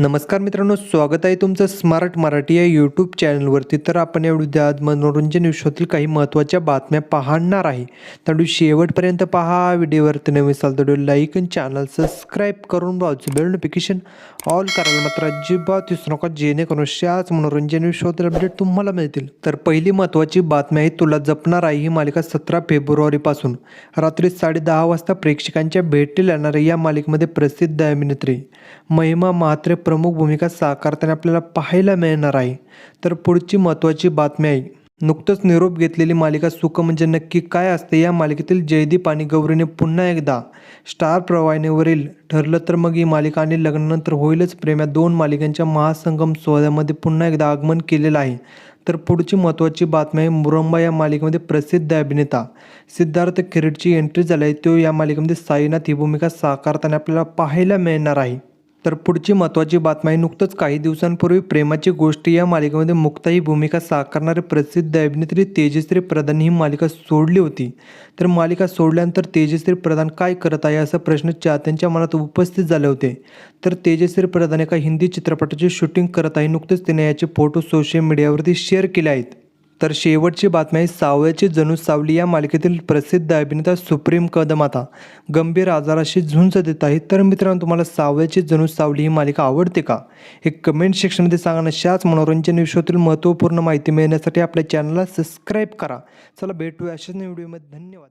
नमस्कार मित्रांनो स्वागत आहे तुमचं स्मार्ट मराठी या यूट्यूब चॅनलवरती तर आपण या आज मनोरंजन विश्वातील काही महत्त्वाच्या बातम्या पाहणार आहे. त्यामुळे शेवटपर्यंत पहा. व्हिडिओवरती नवीन असाल तर व्हिडिओ लाईक आणि चॅनल सबस्क्राईब करून बाजू बेल नोटिफिकेशन ऑल करायला मात्र अजिबात विसरू नका. जेणेकरून अशाच मनोरंजन विश्वातील अपडेट तुम्हाला मिळतील. तर पहिली महत्त्वाची बातमी आहे तुला जपणार आहे ही मालिका सतरा फेब्रुवारीपासून रात्री साडेदहा वाजता प्रेक्षकांच्या भेटीला येणाऱ्या या मालिकेमध्ये प्रसिद्ध अभिनेत्री. महिमा म्हात्रे प्रमुख भूमिका साकारताना आपल्याला पाहायला मिळणार आहे. तर पुढची महत्त्वाची बातमी आहे. नुकतंच निरोप घेतलेली मालिका सुख म्हणजे नक्की काय असते या मालिकेतील जयदीप आणि गौरीने पुन्हा एकदा स्टार प्रवाहिनीवरील ठरलं तर मग ही मालिका आणि लग्नानंतर होईलच. प्रेम या दोन मालिकांच्या महासंगम सोहळ्यामध्ये पुन्हा एकदा आगमन केलेलं आहे. तर पुढची महत्त्वाची बातमी आहे मुरंबा या मालिकेमध्ये प्रसिद्ध अभिनेता. सिद्धार्थ किरीटची एंट्री झाली आहे. तो या मालिकेमध्ये साईनाथ ही भूमिका साकारताना आपल्याला पाहायला मिळणार आहे. तर पुढची महत्त्वाची बातमी आहे नुकतंच काही दिवसांपूर्वी प्रेमाची गोष्टी या मालिकेमध्ये मुक्ता ही भूमिका साकारणारे प्रसिद्ध अभिनेत्री तेजश्री प्रधान ही मालिका सोडली होती. तर मालिका सोडल्यानंतर तेजश्री प्रधान काय करत आहे असा प्रश्न चाहत्यांच्या मनात उपस्थित झाले होते. तर तेजश्री प्रधान एका हिंदी चित्रपटाची शूटिंग करत आहे नुकतेच तिने याचे फोटो सोशल मीडियावरती शेअर केले आहेत. तर शेवटची बातमी आहे सावळ्याची जणू सावली या मालिकेतील प्रसिद्ध अभिनेता सुप्रीम कदम आता गंभीर आजाराशी झुंज देत आहे. तर मित्रांनो तुम्हाला सावळ्याची जणू सावली ही मालिका आवडते का? हे कमेंट सेक्शनमध्ये सांगा अशाच मनोरंजन विषयातील महत्त्वपूर्ण माहिती मिळण्यासाठी आपल्या चॅनलला सबस्क्राईब करा. चला भेटूया अशाच व्हिडिओमध्ये धन्यवाद.